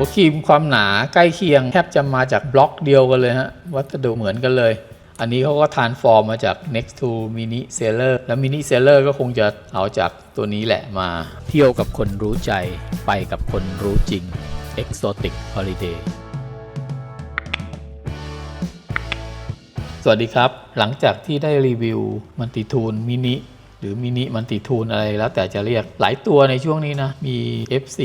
หัวครีมความหนาใกล้เคียง แทบจะมาจากบล็อกเดียวกันเลยฮะ วัสดุเหมือนกันเลย อันนี้เขาก็ทานฟอร์มมาจาก next to mini seller แล้ว mini seller ก็คงจะเอาจากตัวนี้แหละมา เที่ยวกับคนรู้ใจไปกับคนรู้จริง exotic holiday สวัสดีครับ หลังจากที่ได้รีวิวมันติทูนมินิหรือมินิมันติทูนอะไรแล้วแต่จะเรียกหลายตัวในช่วงนี้นะ มี FC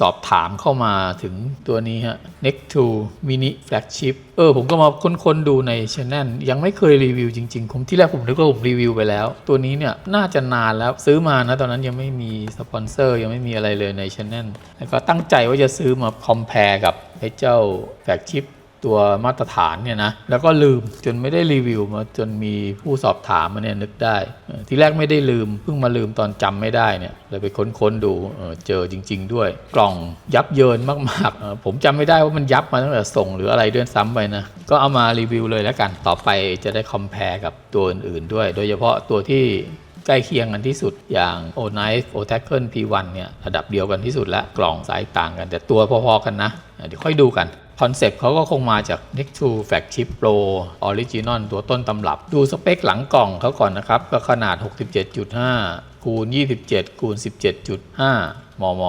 สอบถามเข้ามาถึงตัวนี้ฮะ Next to Mini Flagship เออ ผมก็มาค้นๆดูในช anel ยังไม่เคยรีวิวจริงๆ ผมที่แรกผมนึกว่าผมรีวิวไปแล้ว ตัวนี้เนี่ยน่าจะนานแล้วซื้อมานะ ตอนนั้นยังไม่มีสปอนเซอร์ยังไม่มีอะไรเลยในช anel แล้วก็ตั้งใจว่าจะซื้อมาคอมเพลกับไอ้เจ้า Flagship ตัวมาตรฐานเนี่ยนะแล้วก็ลืมจนไม่ได้รีวิวมาจนมีผู้สอบถามมาเนี่ยนึกได้ ทีแรกไม่ได้ลืมเพิ่งมาลืมตอนจำไม่ได้เนี่ยเลยไปค้นๆดูเออเจอจริง ๆ ด้วย กล่องยับเยินมากๆ ผมจำไม่ได้ว่ามันยับมาตั้งแต่ส่งหรืออะไรด้วยซ้ำไปนะก็เอามารีวิวเลยแล้วกันต่อไปจะได้คอม p a r e กับตัวอื่นๆด้วย โดยเฉพาะตัวที่ใกล้เคียงกันที่สุดอย่าง o n i f e o Tackle P1 เนี่ยระดับเดียวกันที่สุดและกล่องสายต่างกัน แต่ตัวพอๆกันนะเดี๋ยวค่อยดูกัน คอนเซปต์เขาก็คงมาจาก Next to Flagship Pro Original ตัวต้นตำรับ ดูสเปคหลังกล่องเขาก่อนนะครับ ก็ขนาด 67.5 คูณ 27 คูณ 17.5 มม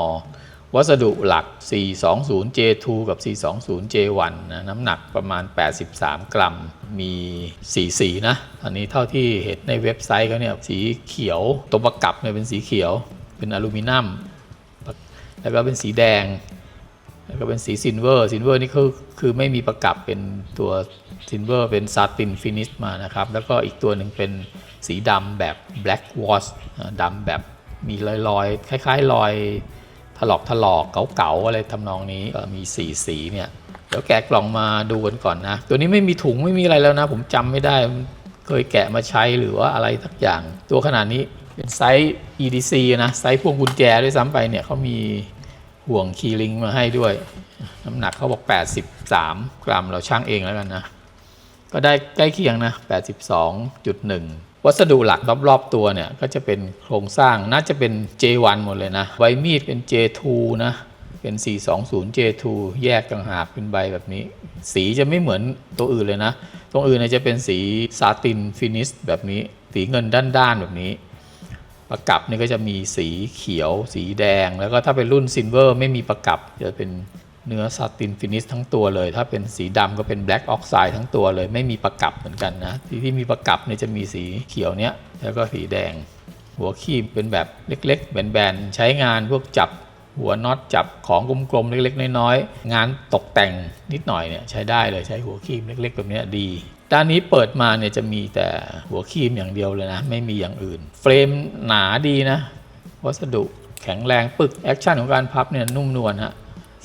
วัสดุหลัก 420J2 กับ 420J1 นะน้ำหนักประมาณ 83 กรัม มีสีสีนะ อันนี้เท่าที่เห็นในเว็บไซต์เขาเนี่ย สีเขียวตัวประกับเนี่ยเป็นสีเขียว เป็นอลูมิเนียม แล้วก็เป็นสีแดง แล้วก็เป็นสีซิลเวอร์ซิลเวอร์นี่คือคือไม่มีประกับเป็นตัวซิลเวอร์เป็นซาตินฟินิชมานะครับ แล้วก็อีกตัวหนึ่งเป็นสีดำแบบ black wash อ่าดำแบบมีรอยๆ คล้ายๆ รอยถลอกถลอกเก๋าๆอะไรทำนองนี้มีสีสีเนี่ยเดี๋ยวแกะกล่องมาดูกันก่อนนะ ตัวนี้ไม่มีถุงไม่มีอะไรแล้วนะ ผมจำไม่ได้เคยแกะมาใช้หรือว่าอะไรสักอย่าง ตัวขนาดนี้เป็นไซส์ EDC นะไซส์พวงกุญแจด้วยซ้ำไปเนี่ยเขามี ห่วงคีย์ลิงมาให้ด้วย น้ำหนักเขาบอก 83 กรัมเราช่างเองแล้วกันนะ ก็ได้ใกล้เคียงนะ 82.1 วัสดุหลักรอบๆตัวเนี่ย ก็จะเป็นโครงสร้างน่าจะเป็น J1 หมดเลยนะไวมีดเป็น J2 นะ เป็น 420 J2 แยกต่างหากเป็นใบแบบนี้ สีจะไม่เหมือนตัวอื่นเลยนะตรงอื่นจะเป็นสีซาตินฟินิชแบบนี้ สีเงินด้านๆแบบนี้ ประกับนี่ก็จะมีสีเขียว สีแดง แล้วก็ถ้าเป็นรุ่นซิลเวอร์ไม่มีประกับจะเป็นเนื้อซาตินฟินิชทั้งตัวเลย ถ้าเป็นสีดำก็เป็นแบล็กออกไซด์ทั้งตัวเลย ไม่มีประกับเหมือนกันนะ ที่ที่มีประกับเนี่ยจะมีสีเขียวเนี้ยแล้วก็สีแดง หัวคีบเป็นแบบเล็ก ๆ แบนๆ ใช้งานพวกจับหัวน็อตจับของกลมๆเล็ก ๆ น้อยๆงานตกแต่งนิดหน่อยเนี่ยใช้ได้เลยใช้หัวคีบเล็ก ๆ แบบเนี้ยดี ด้านนี้เปิดมาเนี่ยจะมีแต่หัวคีมอย่างเดียวเลยนะ ไม่มีอย่างอื่น เฟรมหนาดีนะ วัสดุแข็งแรงปึก แอคชั่นของการพับเนี่ยนุ่มนวลฮะ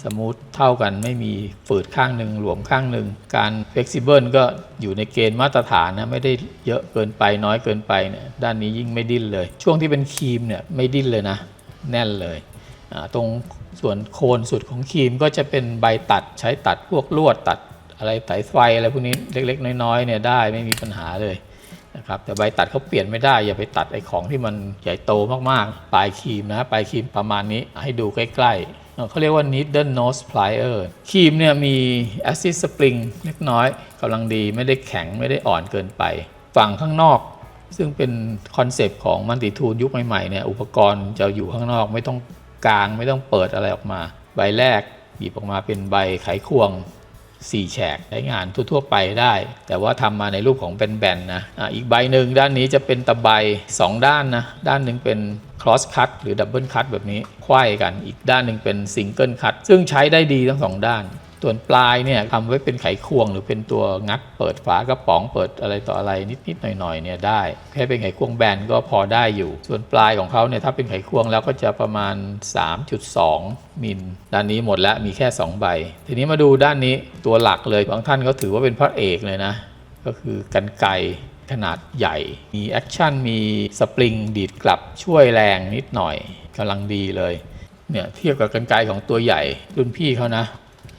สมูทเท่ากันไม่มีฝืดข้างหนึ่งหลวมข้างหนึ่ง การ flexible ก็อยู่ในเกณฑ์มาตรฐานนะ ไม่ได้เยอะเกินไปน้อยเกินไปเนี่ยด้านนี้ยิ่งไม่ดิ้นเลย ช่วงที่เป็นครีมเนี่ยไม่ดิ้นเลยนะ แน่นเลย ตรงส่วนโคนสุดของครีมก็จะเป็นใบตัดใช้ตัดพวกลวดตัด อะไรสายไฟอะไรพวกนี้เล็ก ๆ น้อยๆเนี่ยได้ไม่มีปัญหาเลยนะครับแต่ใบตัดเขาเปลี่ยนไม่ได้อย่าไปตัดไอ้ของที่มันใหญ่โตมากๆ ปลายครีมนะปลายครีมประมาณนี้ให้ดูใกล้ๆเขาเรียกว่า needle nose plier ครีมเนี่ยมี acid spring เล็กน้อยกำลังดีไม่ได้แข็งไม่ได้อ่อนเกินไป ฝั่งข้างนอก ซึ่งเป็นคอนเซปต์ของมันติทูนยุคใหม่ๆเนี่ยอุปกรณ์จะอยู่ข้างนอกไม่ต้องกลางไม่ต้องเปิดอะไรออกมา ใบแรกหยิบออกมาเป็นใบไขควง 4แฉกใช้งานทั่วๆไปได้ แต่ว่าทำมาในรูปของเป็นแบนนะอะอีกใบหนึ่งด้านนี้จะเป็นตะไบ2 ด้านนะ ด้านหนึ่งเป็น cross cut หรือ double cut แบบนี้ไขว้กัน อีกด้านหนึ่งเป็น single cut ซึ่งใช้ได้ดีทั้งสองด้าน ส่วนปลายเนี่ยทำไว้เป็นไขควงหรือเป็นตัวงัดเปิดฝากระป๋องเปิดอะไรต่ออะไรนิดๆหน่อยๆเนี่ยได้แค่เป็นไขควงแบนก็พอได้อยู่ ส่วนปลายของเขาเนี่ยถ้าเป็นไขควงแล้วก็จะประมาณ 3.2 มิลด้านนี้หมดแล้วมีแค่ 2 ใบ ทีนี้มาดูด้านนี้ตัวหลักเลยบางท่านเขาถือว่าเป็นพระเอกเลยนะ ก็คือกันไกขนาดใหญ่ มีแอคชั่น มีสปริงดีดกลับช่วยแรงนิดหน่อยกำลังดีเลย เนี่ยเทียบกับกันไกของตัวใหญ่รุ่นพี่เขานะ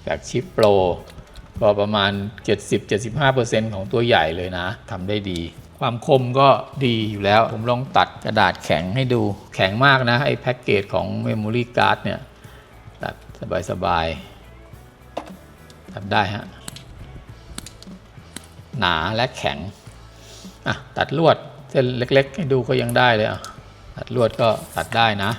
แบบชิปโปรก็ประมาณ 70-75%ของตัวใหญ่เลยนะทำได้ดี ความคมก็ดีอยู่แล้ว ผมลองตัดกระดาษแข็งให้ดูแข็งมากนะ ไอ้แพ็กเกจของ Memory Card เนี่ย ตัดสบายๆตัดได้ฮะ หนาและแข็ง อะ ตัดลวดเส้นเล็กๆ ให้ดูก็ยังได้เลยอะ ตัดลวดก็ตัดได้นะ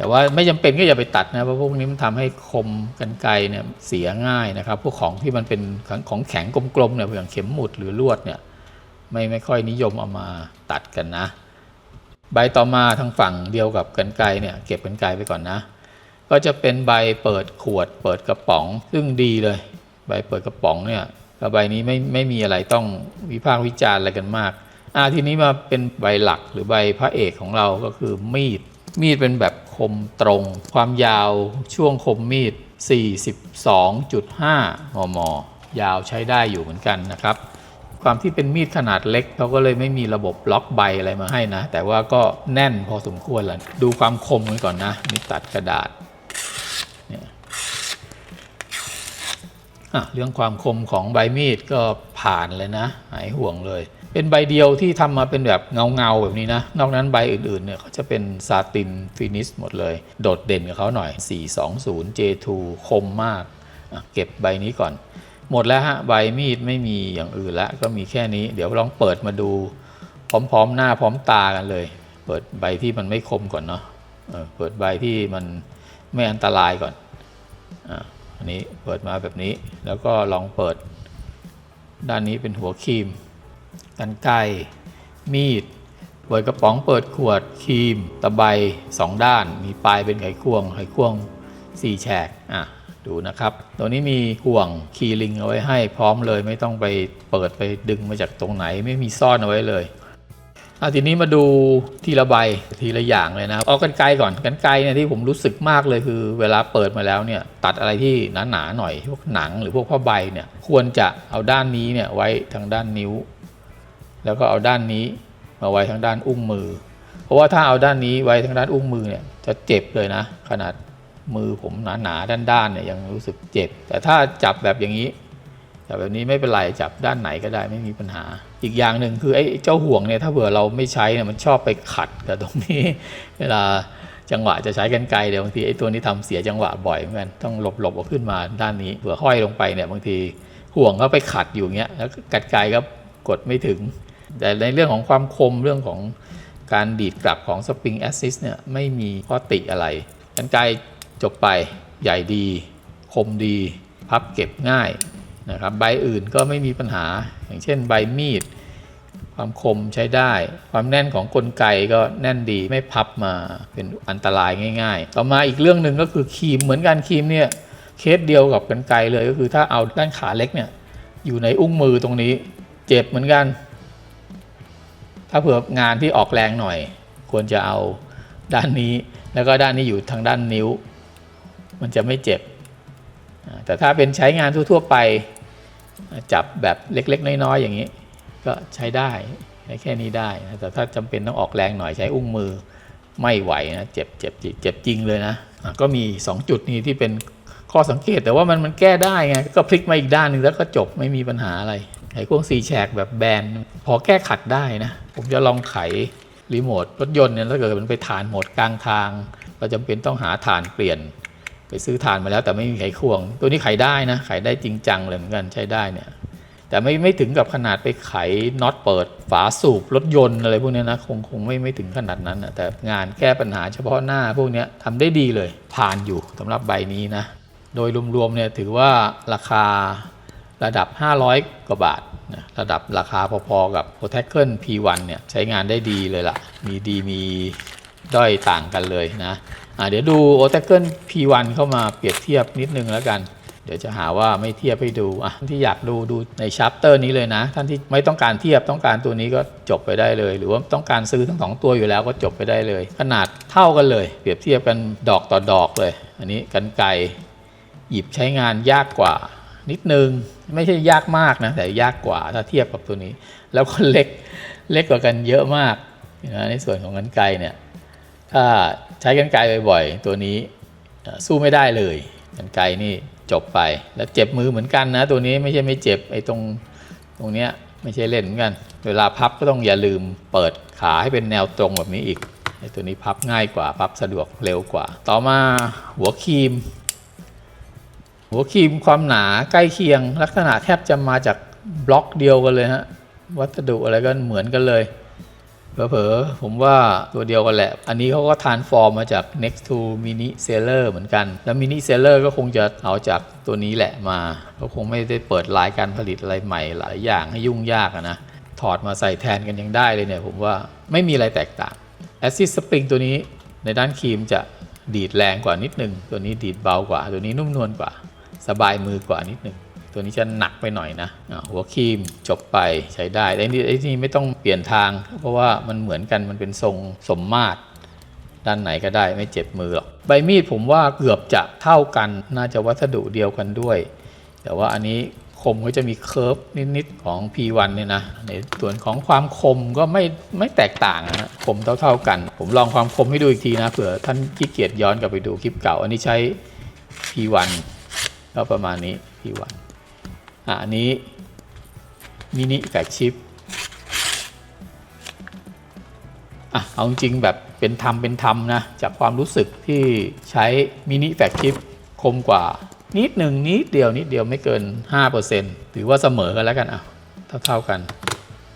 แต่ว่าไม่จำเป็นก็อย่าไปตัดนะเพราะพวกนี้มันทำให้คมกันไกเนี่ยเสียง่ายนะครับ พวกของที่มันเป็นของของแข็งกลมๆเนี่ยอย่างเข็มหมุดหรือลวดเนี่ยไม่ไม่ค่อยนิยมเอามาตัดกันนะ ใบต่อมาทางฝั่งเดียวกับกันไกเนี่ยเก็บกันไกไปก่อนนะ ก็จะเป็นใบเปิดขวด เปิดกระป๋อง ซึ่งดีเลย ใบเปิดกระป๋องเนี่ยกับใบนี้ไม่ไม่มีอะไรต้องวิพากษ์วิจารณ์อะไรกันมากอ่าทีนี้มาเป็นใบหลักหรือใบพระเอกของเราก็คือมีดมีดเป็นแบบ มตรง ความยาวช่วงคมมีด 42.5 มม ยาวใช้ได้อยู่เหมือนกันนะครับ ความที่เป็นมีดขนาดเล็กเขาก็เลยไม่มีระบบล็อกใบอะไรมาให้นะ แต่ว่าก็แน่นพอสมควรแหละดูความคมกันก่อนนะนี่ตัดกระดาษเนี่ยเรื่องความคมของใบมีดก็ผ่านเลยนะ หายห่วงเลย เป็นใบเดียวที่ทำมาเป็นแบบเงาๆแบบนี้นะ นอกนั้นใบอื่นๆเนี่ยเขาจะเป็นซาตินฟินิชหมดเลย โดดเด่นกับเขาหน่อย 420 J2 คมมาก เก็บใบนี้ก่อน หมดแล้วฮะ ใบมีดไม่มีอย่างอื่นละก็มีแค่นี้ เดี๋ยวลองเปิดมาดู พร้อมๆหน้าพร้อมตากันเลย เปิดใบที่มันไม่คมก่อนเนาะเปิดใบที่มันไม่อันตรายก่อนอันนี้เปิดมาแบบนี้ แล้วก็ลองเปิดด้านนี้เป็นหัวครีม กันไกรมีดเปิดกระป๋องเปิดขวดครีม ตะไบสองด้าน มีปลายเป็นไขควง ไขควงสี่แฉกอะดูนะครับตัวนี้มีห่วงคีลิงเอาไว้ให้พร้อมเลยไม่ต้องไปเปิดไปดึงมาจากตรงไหนไม่มีซ่อนเอาไว้เลยอะทีนี้มาดูทีละใบทีละอย่างเลยนะเอากันไกรก่อนกันไกรเนี่ยที่ผมรู้สึกมากเลยคือ เวลาเปิดมาแล้วเนี่ยตัดอะไรที่หนาๆหน่อยพวกหนังหรือพวกผ้าใบเนี่ยควรจะเอาด้านนี้เนี่ยไว้ทางด้านนิ้ว แล้วก็เอาด้านนี้มาไว้ทางด้านอุ้งมือ เพราะว่าถ้าเอาด้านนี้ไว้ทางด้านอุ้งมือเนี่ยจะเจ็บเลยนะ ขนาดมือผมหนาๆด้านๆเนี่ยยังรู้สึกเจ็บ แต่ถ้าจับแบบอย่างนี้จับแบบนี้ไม่เป็นไรจับด้านไหนก็ได้ไม่มีปัญหา อีกอย่างหนึ่งคือไอ้เจ้าห่วงเนี่ยถ้าเผื่อเราไม่ใช้เนี่ยมันชอบไปขัดกับตรงนี้เวลาจังหวะจะใช้กันไกลเดี๋ยวบางทีไอ้ตัวนี้ทำเสียจังหวะบ่อยเหมือนกันต้องหลบหลบเอาขึ้นมาด้านนี้เผื่อห้อยลงไปเนี่ยบางทีห่วงก็ไปขัดอยู่เงี้ยแล้วกัดไกลก็กดไม่ถึง แต่ในเรื่องของความคมเรื่องของการดีดกลับของ Spring Assist เนี่ยไม่มีข้อติอะไรกันไกจบไปใหญ่ดี คมดี พับเก็บง่ายนะครับใบอื่นก็ไม่มีปัญหา อย่างเช่นใบมีด ความคมใช้ได้ ความแน่นของกลไกก็แน่นดีไม่พับมาเป็นอันตรายง่าย ๆ ต่อมาอีกเรื่องหนึ่งก็คือครีมเหมือนกันครีมเนี่ยเคสเดียวกับกันไกเลยก็คือถ้าเอาด้านขาเล็กเนี่ยอยู่ในอุ้งมือตรงนี้ เจ็บเหมือนกัน ถ้าเผื่องานที่ออกแรงหน่อย ควรจะเอาด้านนี้ แล้วก็ด้านนี้อยู่ทางด้านนิ้ว มันจะไม่เจ็บ แต่ถ้าเป็นใช้งานทั่วๆไป จับแบบเล็กๆ น้อยๆอย่างนี้ ก็ใช้ได้ใช้แค่นี้ได้ แต่ถ้าจำเป็นต้องออกแรงหน่อยใช้อุ้งมือไม่ไหวนะเจ็บเจ็บเจ็บจริงเลยนะะก็มี 2 จุดนี้ที่เป็นข้อสังเกตแต่ว่ามันมันแก้ได้ไงก็พลิกมาอีกด้านหนึ่งแล้วก็จบไม่มีปัญหาอะไร ไขควงสี่แฉกแบบแบน พอแก้ขัดได้นะ ผมจะลองไขรีโมทรถยนต์เนี่ยถ้าเกิดมันไปฐานหมดกลางทาง เราจำเป็นต้องหาฐานเปลี่ยน ไปซื้อฐานมาแล้วแต่ไม่มีไขควง ตัวนี้ไขได้นะ ไขได้จริงจังเลยเหมือนกันใช้ได้เนี่ย แต่ไม่ไม่ถึงกับขนาดไปไขน็อตเปิดฝาสูบรถยนต์อะไรพวกเนี้ยนะคงคงไม่ไม่ถึงขนาดนั้นนะแต่งานแก้ปัญหาเฉพาะหน้าพวกเนี้ยทำได้ดีเลยผ่านอยู่สำหรับใบนี้นะโดยรวมๆเนี่ยถือว่าราคา ระดับ 500 กว่าบาทนะระดับราคาพอๆกับ p r o t e c t e P1 เนี่ยใช้งานได้ดีเลยล่ะ มีดีมีด้อยต่างกันเลยนะะเดี๋ยวดู o t a c l e P1 เข้ามาเปรียบเทียบนิดนึงแล้วกัน เดี๋ยวจะหาว่าไม่เทียบให้ดูอะที่อยากดูดูในชัปเตอร์นี้เลยนะ ท่านที่ไม่ต้องการเทียบต้องการตัวนี้ก็จบไปได้เลย หรือว่าต้องการซื้อทั้งสองตัวอยู่แล้วก็จบไปได้เลย ขนาดเท่ากันเลย เปรียบเทียบกันดอกต่อดอกเลย อันนี้กันไกหยิบใช้งานยากกว่า นิดนึง ไม่ใช่ยากมากนะ แต่ยากกว่าถ้าเทียบกับตัวนี้ แล้วก็เล็กเล็กกว่ากันเยอะมากนะในส่วนของกันไกเนี่ยถ้าใช้กันไกบ่อยๆ ตัวนี้สู้ไม่ได้เลยกันไกนี่จบไป แล้วเจ็บมือเหมือนกันนะ ตัวนี้ไม่ใช่ไม่เจ็บไอ้ตรงตรงเนี้ยไม่ใช่เล่นเหมือนกัน เวลาพับก็ต้องอย่าลืมเปิดขาให้เป็นแนวตรงแบบนี้อีกไอ้ตัวนี้พับง่ายกว่า พับสะดวกเร็วกว่า ต่อมาหัวครีม หัวครีมความหนาใกล้เคียง ลักษณะแทบจะมาจากบล็อกเดียวกันเลยฮะวัสดุอะไรก็เหมือนกันเลยเผลอๆผมว่าตัวเดียวกันแหละ อันนี้เขาก็ทานฟอร์มมาจาก next to mini seller เหมือนกัน แล้ว mini seller ก็คงจะเอาจากตัวนี้แหละมาเขาคงไม่ได้เปิดลายการผลิตอะไรใหม่หลายอย่างให้ยุ่งยากนะ ถอดมาใส่แทนกันยังได้เลยเนี่ย ผมว่าไม่มีอะไรแตกต่าง acid spring ตัวนี้ในด้านครีมจะดีดแรงกว่านิดนึง ตัวนี้ดีดเบากว่า ตัวนี้นุ่มนวลกว่า สบายมือกว่านิดหนึ่งตัวนี้จะหนักไปหน่อยนะหัวครีมจบไปใช้ได้ไอ้นี่ไอ้นี่ไม่ต้องเปลี่ยนทาง เพราะว่ามันเหมือนกันมันเป็นทรงสมมาตร ด้านไหนก็ได้ไม่เจ็บมือหรอกใบมีดผมว่าเกือบจะเท่ากันน่าจะวัสดุเดียวกันด้วย แต่ว่าอันนี้คมก็จะมีเคิร์ฟนิดๆของ P1 เนี่ยนะในส่วนของความคมก็ไม่ไม่แตกต่างนะฮะคมเท่าๆกัน ผมลองความคมให้ดูอีกทีนะเผื่อท่านขี้เกียจย้อนกลับไปดูคลิปเก่า อันนี้ใช้ P1 ก็ประมาณนี้ P1 อะอันนี้มินิแฟกชิปอะเอาจริงแบบเป็นธรรมเป็นธรรมนะ จากความรู้สึกที่ใช้มินิแฟกชิปคมกว่า นิดหนึ่งนิดเดียวนิดเดียวไม่เกิน 5%ถือว่าเสมอกันแล้วกันอะเท่าๆกัน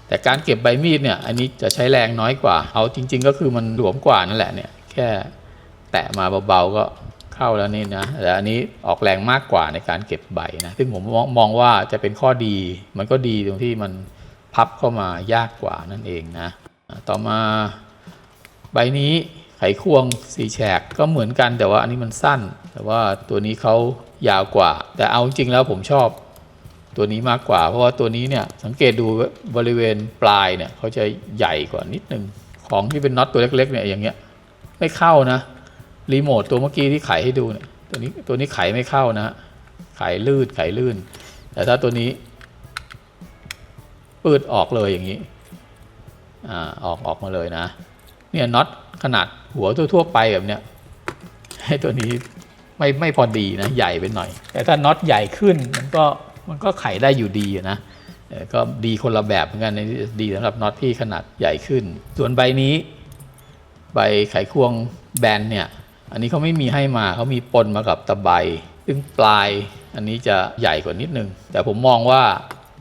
แต่การเก็บใบมีดเนี่ย อันนี้จะใช้แรงน้อยกว่า เอาจริง ๆ ก็คือมันหลวมกว่านั่นแหละเนี่ย แค่แตะมาเบาๆก็ เข้าแล้วนี่นะแต่อันนี้ออกแรงมากกว่าในการเก็บใบนะซึ่งผมมองว่าจะเป็นข้อดี มันก็ดีตรงที่มันพับเข้ามายากกว่านั่นเองนะอะต่อมาใบนี้ไขควงสีแฉกก็เหมือนกันแต่ว่าอันนี้มันสั้น แต่ว่าตัวนี้เขายาวกว่า แต่เอาจริงแล้วผมชอบตัวนี้มากกว่า เพราะว่าตัวนี้เนี่ยสังเกตดูบริเวณปลายเนี่ยเขาจะใหญ่กว่านิดนึงของที่เป็นน็อตตัวเล็กๆเนี่ยอย่างเงี้ยไม่เข้านะ รีโมทตัวเมื่อกี้ที่ไขให้ดูเนี่ยตัวนี้ตัวนี้ไขไม่เข้านะไขลื่นไขลื่น แต่ถ้าตัวนี้ปืดออกเลยอย่างนี้อ่าออกออกมาเลยนะเนี่ยน็อตขนาดหัวทั่วๆไปแบบเนี้ยให้ตัวนี้ไม่ไม่พอดีนะใหญ่ไปหน่อย แต่ถ้าน็อตใหญ่ขึ้นมันก็มันก็ไขได้อยู่ดีนะก็ดีคนละแบบเหมือนกันในที่ดีสำหรับน็อตที่ขนาดใหญ่ขึ้น ส่วนใบนี้ ใบไขควงแบนเนี่ย อันนี้เขาไม่มีให้มาเขามีปนมากับตะไบซึ่งปลายอันนี้จะใหญ่กว่านิดนึง แต่ผมมองว่า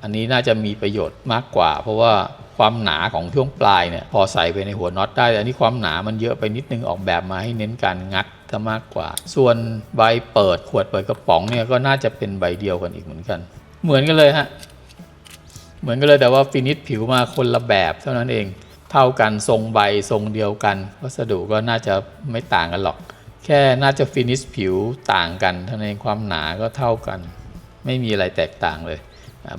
อันนี้น่าจะมีประโยชน์มากกว่า เพราะว่าความหนาของช่วงปลายเนี่ยพอใส่ไปในหัวน็อตได้แต่อันนี้ความหนามันเยอะไปนิดนึงออกแบบมาให้เน้นการงัดซะมากกว่า ส่วนใบเปิดขวดเปิดกระป๋องเนี่ยก็น่าจะเป็นใบเดียวกันอีกเหมือนกัน เหมือนกันเลยฮะเหมือนกันเลยแต่ว่าฟินิชผิวมาคนละแบบเท่านั้นเอง เท่ากันทรงใบทรงเดียวกัน วัสดุก็น่าจะไม่ต่างกันหรอก แค่น่าจะฟินิชผิวต่างกันเท่านั้นเองความหนาก็เท่ากัน ไม่มีอะไรแตกต่างเลย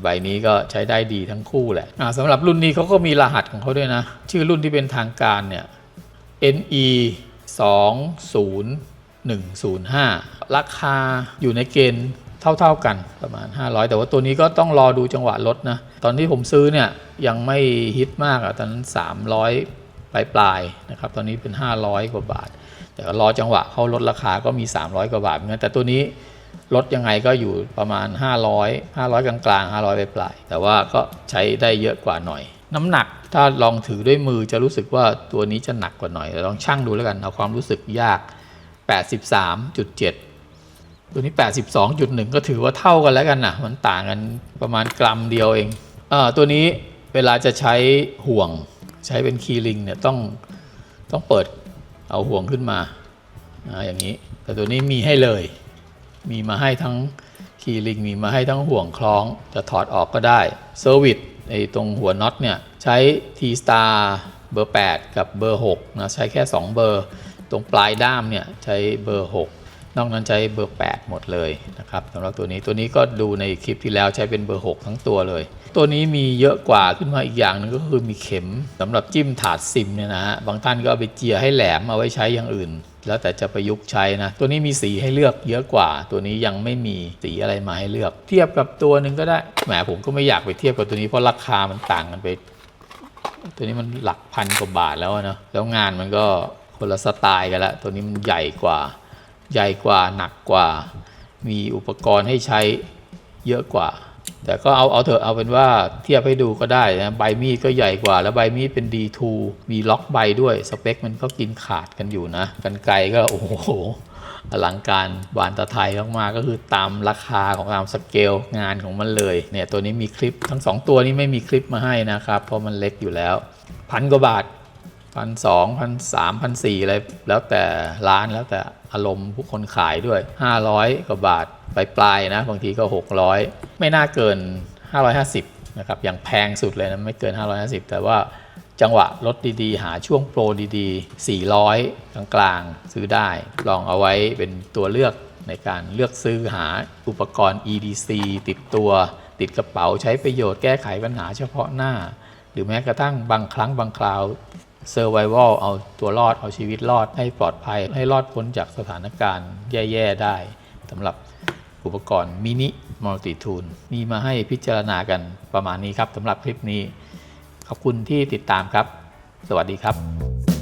ใบนี้ก็ใช้ได้ดีทั้งคู่แหละสำหรับรุ่นนี้เขาก็มีรหัสของเขาด้วยนะ ชื่อรุ่นที่เป็นทางการเนี่ย NE 2 0 1 0 5 ราคาอยู่ในเกณฑ์ เท่าๆกันประมาณ 500 แต่ว่าตัวนี้ก็ต้องรอดูจังหวะลดนะ ตอนที่ผมซื้อเนี่ยยังไม่ฮิตมากอะตอนนั้น 300 ปลายปลายๆนะครับ ตอนนี้เป็น 500 กว่าบาท แต่รอจังหวะเขาลดราคาก็มี 300 กว่าบาทเหมือนกันแต่ตัวนี้ลดยังไงก็อยู่ประมาณ 500 500 กลางๆ 500 ปลายปลายๆแต่ว่าก็ใช้ได้เยอะกว่าหน่อย น้ำหนักถ้าลองถือด้วยมือจะรู้สึกว่าตัวนี้จะหนักกว่าหน่อยลองชั่งดูแล้วกันเอาความรู้สึกยาก 83.7 ตัวนี้ 82.1 ก็ถือว่าเท่ากันแล้วกันนะมันต่างกันประมาณกรัมเดียวเองเออตัวนี้เวลาจะใช้ห่วงใช้เป็นคีย์ลิงเนี่ยต้องต้องเปิดเอาห่วงขึ้นมาอย่างนี้ แต่ตัวนี้มีให้เลย มีมาให้ทั้งคีย์ลิงมีมาให้ทั้งห่วงคล้องจะถอดออกก็ได้เซอร์วิสในตรงหัวน็อตเนี่ยใช้ T Star เบอร์ 8 กับเบอร์6นะใช้แค่ 2 เบอร์ ตรงปลายด้ามเนี่ยใช้เบอร์ 6 นอกนั้นใช้เบอร์ 8 หมดเลยนะครับสำหรับตัวนี้ตัวนี้ก็ดูในคลิปที่แล้วใช้เป็นเบอร์ 6 ทั้งตัวเลย ตัวนี้มีเยอะกว่าขึ้นมาอีกอย่างหนึงก็คือมีเข็มสำหรับจิ้มถาดซิมเนี่ยนะฮะบางท่านก็เอาไปเจียให้แหลมเอาไว้ใช้อย่างอื่น แล้วแต่จะประยุกต์ใช้นะ ตัวนี้มีสีให้เลือกเยอะกว่า ตัวนี้ยังไม่มีสีอะไรมาให้เลือก เทียบกับตัวหนึ่งก็ได้แหมผมก็ไม่อยากไปเทียบกับตัวนี้เพราะราคามันต่างกันไป ตัวนี้มันหลักพันกว่าบาทแล้วเนะแล้วงานมันก็คนละสไตล์กันละตัวนี้มันใหญ่กว่า ใหญ่กว่าหนักกว่า มีอุปกรณ์ให้ใช้เยอะกว่า แต่ก็เอาเอาเถอะเอาเป็นว่าเทียบให้ดูก็ได้นะใบมีดก็ใหญ่กว่า แล้วใบมีดเป็น D2 มีล็อกใบด้วยสเปคมันก็กินขาดกันอยู่นะกันไกลก็โอ้โหอลังการบานตะไทยมากๆก็คือตามราคาของตามสเกลงานของมันเลยเนี่ยตัวนี้มีคลิปทั้งสองตัวนี้ไม่มีคลิปมาให้นะครับ เพราะมันเล็กอยู่แล้ว พันกว่าบาท พันสองพันสามพันสี่อะไรแล้วแต่ร้านแล้วแต่อารมณ์ผู้คนขายด้วย 500 กว่าบาทปลายๆนะ บางทีก็ 600 ไม่น่าเกิน 550นะครับอย่างแพงสุดเลยนะ ไม่เกิน 550 แต่ว่าจังหวะรถดีๆ หาช่วงโปรดีๆ 400 กลางๆ ซื้อได้ ลองเอาไว้เป็นตัวเลือกในการเลือกซื้อหาอุปกรณ์ EDC ติดตัว ติดกระเป๋าใช้ประโยชน์แก้ไขปัญหาเฉพาะหน้า หรือแม้กระทั่งบางครั้งบางคราว เซอร์ไววัลเอาตัวรอดเอาชีวิตรอดให้ปลอดภัย ให้รอดพ้นจากสถานการณ์แย่ ๆ ได้สำหรับอุปกรณ์มินิมัลติทูลมีมาให้พิจารณากันประมาณนี้ครับสำหรับคลิปนี้ ขอบคุณที่ติดตามครับ สวัสดีครับ